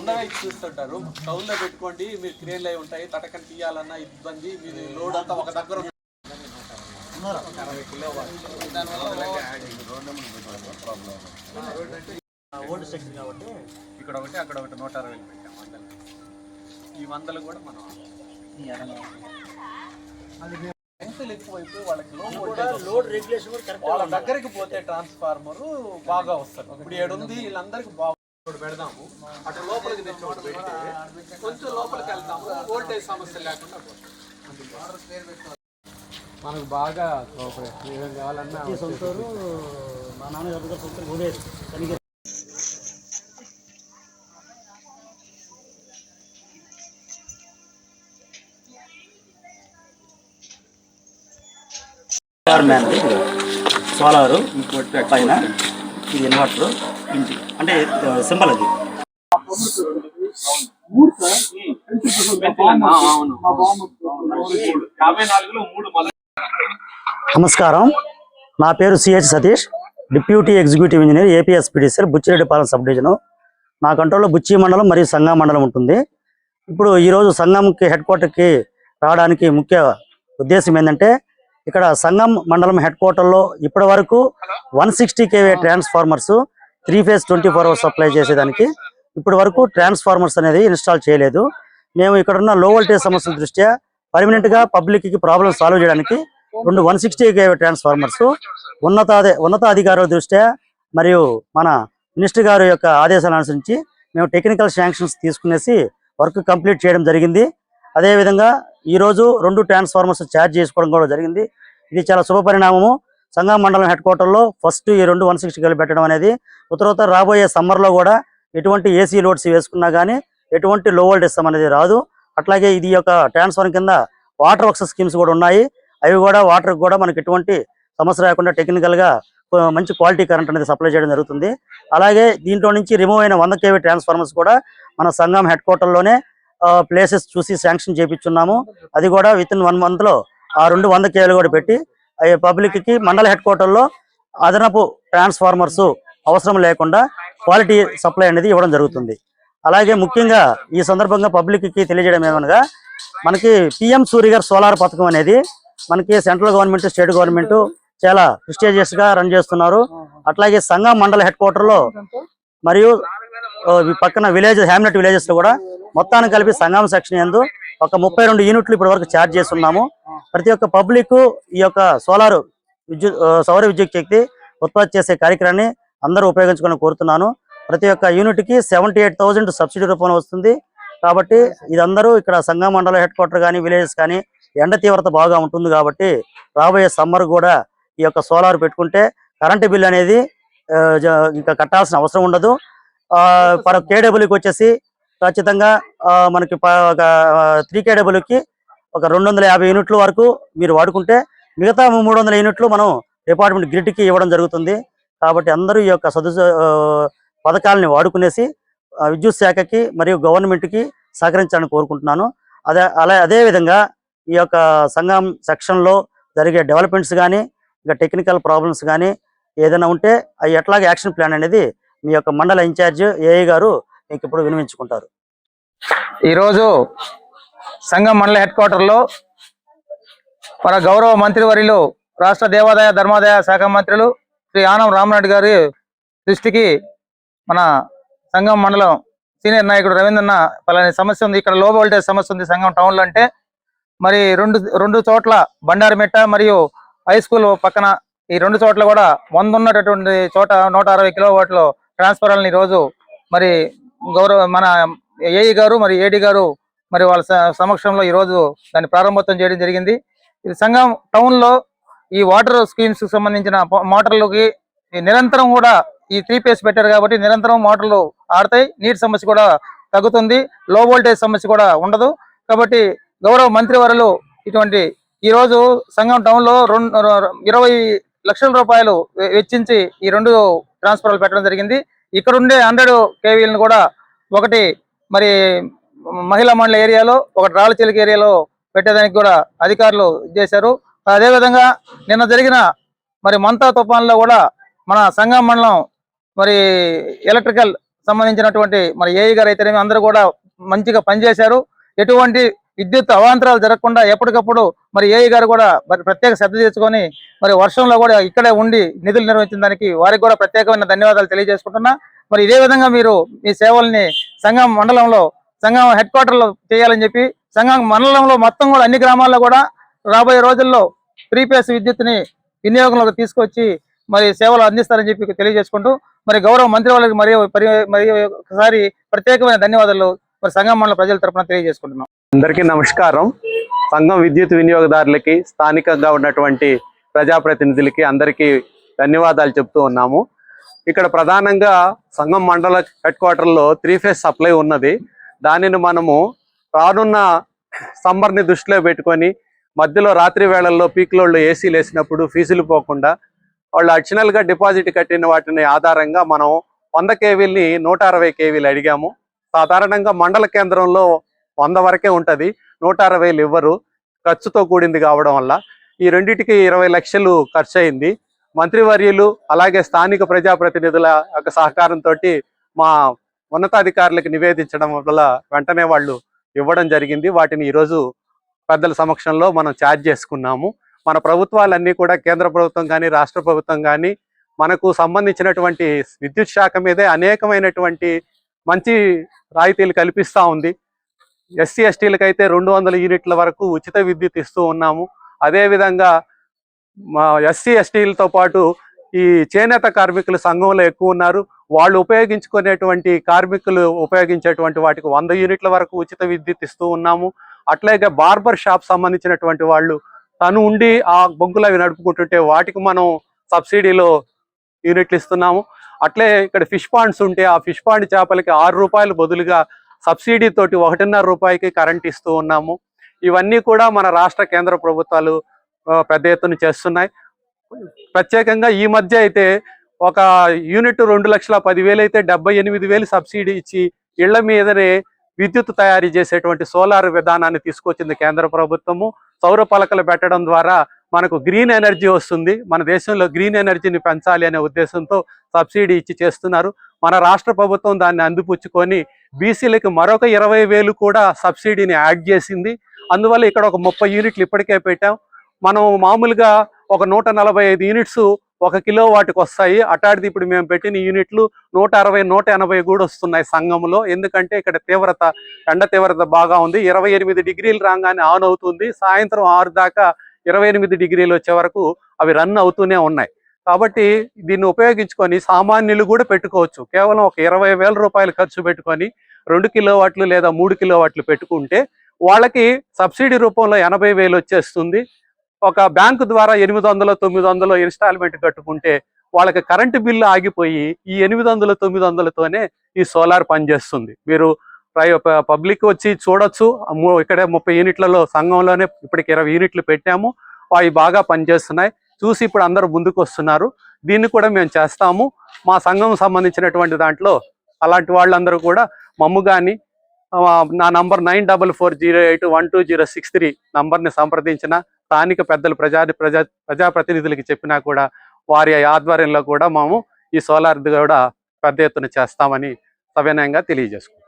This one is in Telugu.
అందరూ ఇది చూస్తుంటారు. స్టవ్లో పెట్టుకోండి మీరు క్రేన్లు అయి ఉంటాయి తటకని తీయాలన్నా ఇబ్బంది మీది లోడ్ అంతా ఒక దగ్గర ఓల్డ్ సెక్షన్ కాబట్టి ఇక్కడ ఒకటి అక్కడ ఒకటి నూట అరవై పెట్టాం వందలు. ఈ వందలు కూడా మనం ఎక్కువైపోయి వాళ్ళకి లో లోడ్ రెగ్యులేషన్ వాళ్ళ దగ్గరికి పోతే ట్రాన్స్ఫార్మర్ బాగా వస్తుంది. ఇప్పుడు ఏడుంది వీళ్ళందరికి బాగా ఇప్పుడు పెడదాము. అటు లోపలికి తెచ్చి ఒకటి పెడితే కొంచెం లోపలికి వెళ్తాము. వోల్టేజ్ సమస్య లేకుండా. మనకు బాగా కోఆపరేట్ ఏం కావాలన్నా సొంతూరు మా నాన్నగారు దగ్గర సొంతూరు పోలేదు కనిగిరి సోలార్ మ్యాన్ సోలారు పైన ఇది ఇన్వర్టర్ ఇంటి అంటే సింబల్ అది నమస్కారం. నా పేరు CH Satish. Deputy executive engineer APSPDCL Buchireddypalem sub division. నా కంట్రోల్లో బుచ్చి మండలం మరియు సంగం మండలం ఉంటుంది. ఇప్పుడు ఈరోజు సంఘంకి హెడ్ క్వార్టర్కి రావడానికి ముఖ్య ఉద్దేశం ఏంటంటే ఇక్కడ సంఘం మండలం హెడ్ క్వార్టర్లో ఇప్పటి వరకు one sixty KV transformers three phase twenty four hours supply చేసేదానికి. ఇప్పటి వరకు ట్రాన్స్ఫార్మర్స్ అనేది ఇన్స్టాల్ చేయలేదు. మేము ఇక్కడ ఉన్న లో వోల్టేజ్ సమస్యల దృష్ట్యా పర్మనెంట్గా గా పబ్లిక్కి ప్రాబ్లమ్ సాల్వ్ చేయడానికి రెండు వన్ సిక్స్టీ కేవీ ట్రాన్స్ఫార్మర్స్ ఉన్నత ఉన్నతాధికారుల దృష్ట్యా మరియు మన మినిస్టర్ గారి యొక్క ఆదేశాలు అనుసరించి మేము టెక్నికల్ శాంక్షన్స్ తీసుకునేసి వర్క్ కంప్లీట్ చేయడం జరిగింది. అదేవిధంగా ఈ రోజు రెండు ట్రాన్స్ఫార్మర్స్ ఛార్జ్ చేసుకోవడం కూడా జరిగింది. ఇది చాలా శుభ పరిణామము సంఘం మండలం హెడ్ క్వార్టర్లో ఫస్ట్ ఈ రెండు వన్ సిక్స్టీ పెట్టడం అనేది ఉత్తరోత్తర రాబోయే సమ్మర్లో కూడా ఎటువంటి ఏసీ లోడ్స్ వేసుకున్నా కానీ ఎటువంటి లో వోల్టేజ్ అనేది రాదు. అట్లాగే ఇది యొక్క ట్రాన్స్ఫార్మర్ కింద వాటర్ వర్క్స్ స్కీమ్స్ కూడా ఉన్నాయి. అవి కూడా వాటర్ కూడా మనకి ఎటువంటి సమస్య రాకుండా టెక్నికల్గా మంచి క్వాలిటీ కరెంట్ అనేది సప్లై చేయడం జరుగుతుంది. అలాగే దీంట్లో నుంచి రిమూవ్ అయిన వంద కేవీ ట్రాన్స్ఫార్మర్స్ కూడా మన సంఘం హెడ్ క్వార్టర్లోనే ప్లేసెస్ చూసి శాంక్షన్ చేపించున్నాము అది కూడా విత్ ఇన్ వన్ మంత్లో ఆ రెండు వంద కేవీలు కూడా పెట్టి పబ్లిక్కి మండల హెడ్ క్వార్టర్లో అదనపు ట్రాన్స్ఫార్మర్స్ అవసరం లేకుండా క్వాలిటీ సప్లై అనేది ఇవ్వడం జరుగుతుంది. అలాగే ముఖ్యంగా ఈ సందర్భంగా పబ్లిక్కి తెలియజేయడం ఏమనగా మనకి పిఎం సూర్య సోలార్ పథకం అనేది మనకి సెంట్రల్ గవర్నమెంట్ స్టేట్ గవర్నమెంట్ చాలా ప్రిస్టేజియస్గా రన్ చేస్తున్నారు. అట్లాగే సంఘం మండల హెడ్ క్వార్టర్లో మరియు పక్కన విలేజ్ హ్యామ్లెట్ విలేజెస్లో కూడా మొత్తాన్ని కలిపి సంగం సెక్షన్ ఎందు ఒక ముప్పై రెండు యూనిట్లు ఇప్పటి వరకు ఛార్జ్ చేస్తున్నాము. ప్రతి ఒక్క పబ్లిక్ ఈ యొక్క సోలార్ విద్యుత్ సౌర విద్యుత్ శక్తి ఉత్పత్తి చేసే కార్యక్రమాన్ని అందరూ ఉపయోగించుకొని కోరుతున్నాను. ప్రతి ఒక్క యూనిట్కి సెవెంటీ ఎయిట్ థౌజండ్ సబ్సిడీ రూపంలో వస్తుంది. కాబట్టి ఇదందరూ ఇక్కడ సంఘ మండల హెడ్ క్వార్టర్ కానీ విలేజెస్ కానీ ఎండ తీవ్రత బాగా ఉంటుంది కాబట్టి రాబోయే సమ్మర్ కూడా ఈ యొక్క సోలార్ పెట్టుకుంటే కరెంటు బిల్ అనేది ఇంకా కట్టాల్సిన అవసరం ఉండదు. పర్ కేడబ్ల్యూకి వచ్చేసి ఖచ్చితంగా మనకి ప- ఒక త్రీ కేడబ్ల్యూకి ఒక రెండు వందల యాభై యూనిట్ల వరకు మీరు వాడుకుంటే మిగతా మూడు వందల యూనిట్లు మనం డిపార్ట్మెంట్ గ్రిడ్కి ఇవ్వడం జరుగుతుంది. కాబట్టి అందరూ ఈ యొక్క సదు పథకాలని వాడుకునేసి విద్యుత్ శాఖకి మరియు గవర్నమెంట్కి సహకరించాలని కోరుకుంటున్నాను. అదే అలా అదే విధంగా ఈ యొక్క సంఘం సెక్షన్లో జరిగే డెవలప్మెంట్స్ కానీ ఇంకా టెక్నికల్ ప్రాబ్లమ్స్ కానీ ఏదైనా ఉంటే అవి ఎట్లాగే యాక్షన్ ప్లాన్ అనేది మీ యొక్క మండల ఇన్ఛార్జ్ ఏఐ గారు మీకు ఇప్పుడు వినిపించుకుంటారు ఈరోజు సంఘం మండల హెడ్ క్వార్టర్లో మన గౌరవ మంత్రివర్యులు రాష్ట్ర దేవాదాయ ధర్మాదాయ శాఖ మంత్రులు శ్రీ ఆనం రామనాయుడు గారి దృష్టికి మన సంఘం మండలం సీనియర్ నాయకుడు రవీంద్రన్న పలాని సమస్య ఉంది. ఇక్కడ లో వోల్టేజ్ సమస్య ఉంది సంఘం టౌన్లో అంటే. మరి రెండు రెండు చోట్ల బండారమెట్ట మరియు హై స్కూల్ పక్కన ఈ రెండు చోట్ల కూడా వంద ఉన్నటువంటి చోట నూట అరవై కిలోవాట్లు ట్రాన్స్ఫరాలను ఈరోజు మరి గౌరవ మన ఏఈ గారు మరి ఏడి గారు మరి వాళ్ళ సమక్షంలో ఈ రోజు దాన్ని ప్రారంభోత్సవం చేయడం జరిగింది. ఇది సంఘం టౌన్లో ఈ వాటర్ స్కీమ్స్కి సంబంధించిన మోటార్లకి నిరంతరం కూడా ఈ త్రీ పేస్ పెట్టారు కాబట్టి నిరంతరం మోటార్లు ఆడతాయి. నీటి సమస్య కూడా తగ్గుతుంది. లో వోల్టేజ్ సమస్య కూడా ఉండదు. కాబట్టి గౌరవ మంత్రివర్యులు ఇటువంటి ఈ రోజు సంఘం టౌన్లో రెండు ఇరవై లక్షల రూపాయలు వెచ్చించి ఈ రెండు ట్రాన్స్ఫర్లు పెట్టడం జరిగింది. ఇక్కడ ఉండే హండ్రెడ్ కేవీలను కూడా ఒకటి మరి మహిళా మండల ఏరియాలో ఒకటి రాళ్ళచిలిక ఏరియాలో పెట్టేదానికి కూడా అధికారులు చేశారు. అదేవిధంగా నిన్న జరిగిన మరి మంతా తుఫాన్లో కూడా మన సంగం మండలం మరి ఎలక్ట్రికల్ సంబంధించినటువంటి మరి ఏఈ గారు అయితేనేమి అందరూ కూడా మంచిగా పనిచేశారు. ఎటువంటి విద్యుత్ అవాంతరాలు జరగకుండా ఎప్పటికప్పుడు మరి ఏఐ గారు కూడా మరి ప్రత్యేక శ్రద్ధ తీసుకొని మరి వర్షంలో కూడా ఇక్కడే ఉండి నిధులు నిర్వహించిన దానికి వారికి కూడా ప్రత్యేకమైన ధన్యవాదాలు తెలియజేసుకుంటున్నా. మరి ఇదే విధంగా మీరు మీ సేవల్ని సంఘం మండలంలో సంఘం హెడ్ క్వార్టర్లో చేయాలని చెప్పి సంఘం మండలంలో మొత్తం కూడా అన్ని గ్రామాల్లో కూడా రాబోయే రోజుల్లో ప్రీపేస్ ఫేస్ వినియోగంలోకి తీసుకొచ్చి మరి సేవలు అందిస్తారని చెప్పి తెలియజేసుకుంటూ మరి గౌరవ మంత్రి వాళ్ళకి మరియు పరి మరి ఒకసారి ప్రత్యేకమైన ధన్యవాదాలు మరి సంఘం మండల ప్రజల తరపున తెలియజేసుకుంటున్నాం. అందరికీ నమస్కారం. సంఘం విద్యుత్ వినియోగదారులకి స్థానికంగా ఉన్నటువంటి ప్రజాప్రతినిధులకి అందరికీ ధన్యవాదాలు చెప్తూ ఉన్నాము. ఇక్కడ ప్రధానంగా సంఘం మండల హెడ్ క్వార్టర్లో త్రీ ఫేస్ సప్లై ఉన్నది. దానిని మనము రానున్న సమ్మర్ని దృష్టిలో పెట్టుకొని మధ్యలో రాత్రి వేళల్లో పీక్లోళ్ళు ఏసీలు వేసినప్పుడు ఫీజులు పోకుండా వాళ్ళు అడిషనల్గా డిపాజిట్ కట్టిన వాటిని ఆధారంగా మనం వంద కేవీల్ని నూట అరవై కేవీలు అడిగాము. సాధారణంగా మండల కేంద్రంలో వంద వరకే ఉంటుంది. నూట అరవైలు ఇవ్వరు. ఖర్చుతో కూడింది కావడం వల్ల ఈ రెండింటికి ఇరవై లక్షలు ఖర్చు అయింది మంత్రివర్యులు అలాగే స్థానిక ప్రజాప్రతినిధుల యొక్క సహకారంతో మా ఉన్నతాధికారులకు నివేదించడం వల్ల వెంటనే వాళ్ళు ఇవ్వడం జరిగింది. వాటిని ఈరోజు పెద్దల సమక్షంలో మనం ఛార్జ్ చేసుకున్నాము. మన ప్రభుత్వాలన్నీ కూడా కేంద్ర ప్రభుత్వం కానీ రాష్ట్ర ప్రభుత్వం కానీ మనకు సంబంధించినటువంటి విద్యుత్ శాఖ మీదే అనేకమైనటువంటి మంచి రాయితీలు కల్పిస్తూ ఉంది. ఎస్సీ ఎస్టీలకు అయితే రెండు వందల యూనిట్ల వరకు ఉచిత విద్యుత్ ఇస్తూ ఉన్నాము. అదేవిధంగా మా ఎస్సీ ఎస్టీలతో పాటు ఈ చేనేత కార్మికులు సంఘంలో ఎక్కువ ఉన్నారు. వాళ్ళు ఉపయోగించుకునేటువంటి కార్మికులు ఉపయోగించేటువంటి వాటికి వంద యూనిట్ల వరకు ఉచిత విద్యుత్ ఇస్తూ ఉన్నాము. అట్లాగే బార్బర్ షాప్ సంబంధించినటువంటి వాళ్ళు తను ఉండి ఆ బొగ్గులు అవి నడుపుకుంటుంటే వాటికి మనం సబ్సిడీలో యూనిట్లు ఇస్తున్నాము. అట్లే ఇక్కడ ఫిష్ పాండ్స్ ఉంటే ఆ ఫిష్ పాండ్ చేపలకి ఆరు రూపాయలు బదులుగా సబ్సిడీ తోటి ఒకటిన్నర రూపాయికి కరెంట్ ఇస్తూ ఉన్నాము. ఇవన్నీ కూడా మన రాష్ట్ర కేంద్ర ప్రభుత్వాలు పెద్ద ఎత్తున చేస్తున్నాయి. ప్రత్యేకంగా ఈ మధ్య అయితే ఒక యూనిట్ రెండు లక్షల పదివేలు అయితే డెబ్బై ఎనిమిది వేలు సబ్సిడీ ఇచ్చి ఇళ్ళ మీదనే విద్యుత్ తయారీ చేసేటువంటి సోలార్ విధానాన్ని తీసుకొచ్చింది కేంద్ర ప్రభుత్వము. సౌర పలకలు పెట్టడం ద్వారా మనకు గ్రీన్ ఎనర్జీ వస్తుంది. మన దేశంలో గ్రీన్ ఎనర్జీని పెంచాలి అనే ఉద్దేశంతో సబ్సిడీ ఇచ్చి చేస్తున్నారు. మన రాష్ట్ర ప్రభుత్వం దాన్ని అందిపుచ్చుకొని బీసీలకి మరొక ఇరవై వేలు కూడా సబ్సిడీని యాడ్ చేసింది. అందువల్ల ఇక్కడ ఒక ముప్పై యూనిట్లు ఇప్పటికే పెట్టాం. మనం మామూలుగా ఒక నూట నలభై ఐదు యూనిట్స్ ఒక కిలో వాటికి వస్తాయి. అటాడిది ఇప్పుడు మేము పెట్టిన యూనిట్లు నూట అరవై నూట ఎనభై కూడా వస్తున్నాయి సంఘంలో. ఎందుకంటే ఇక్కడ తీవ్రత ఎండ తీవ్రత బాగా ఉంది. ఇరవై ఎనిమిది డిగ్రీలు రాగానే ఆన్ అవుతుంది. సాయంత్రం ఆరు దాకా ఇరవై ఎనిమిది డిగ్రీలు వచ్చే వరకు అవి రన్ అవుతూనే ఉన్నాయి. కాబట్టి దీన్ని ఉపయోగించుకొని సామాన్యులు కూడా పెట్టుకోవచ్చు. కేవలం ఒక ఇరవై వేల రూపాయలు ఖర్చు పెట్టుకొని రెండు కిలో వాట్లు లేదా మూడు కిలో వాట్లు పెట్టుకుంటే వాళ్ళకి సబ్సిడీ రూపంలో ఎనభై వేలు వచ్చేస్తుంది. ఒక బ్యాంకు ద్వారా ఎనిమిది వందలు తొమ్మిది వందలు ఇన్స్టాల్మెంట్ కట్టుకుంటే వాళ్ళకి కరెంటు బిల్లు ఆగిపోయి ఈ ఎనిమిది వందలు తొమ్మిది వందలతోనే ఈ సోలార్ పనిచేస్తుంది. మీరు పబ్లిక్ వచ్చి చూడొచ్చు. ఇక్కడే ముప్పై యూనిట్లలో సంఘంలోనే ఇప్పటికి ఇరవై యూనిట్లు పెట్టాము. అవి బాగా పనిచేస్తున్నాయి. చూసి ఇప్పుడు అందరూ ముందుకు వస్తున్నారు దీన్ని కూడా మేము చేస్తాము. మా సంఘం సంబంధించినటువంటి దాంట్లో అలాంటి వాళ్ళందరూ కూడా మమ్ము కానీ నా number nine double four zero eight one two zero six three నంబర్ని సంప్రదించిన స్థానిక పెద్దలు ప్రజా ప్రజా ప్రజాప్రతినిధులకి చెప్పినా కూడా వారి ఆధ్వర్యంలో కూడా మేము ఈ సోలార్ కూడా పెద్ద ఎత్తున చేస్తామని సవినయంగా తెలియజేసుకుంటాం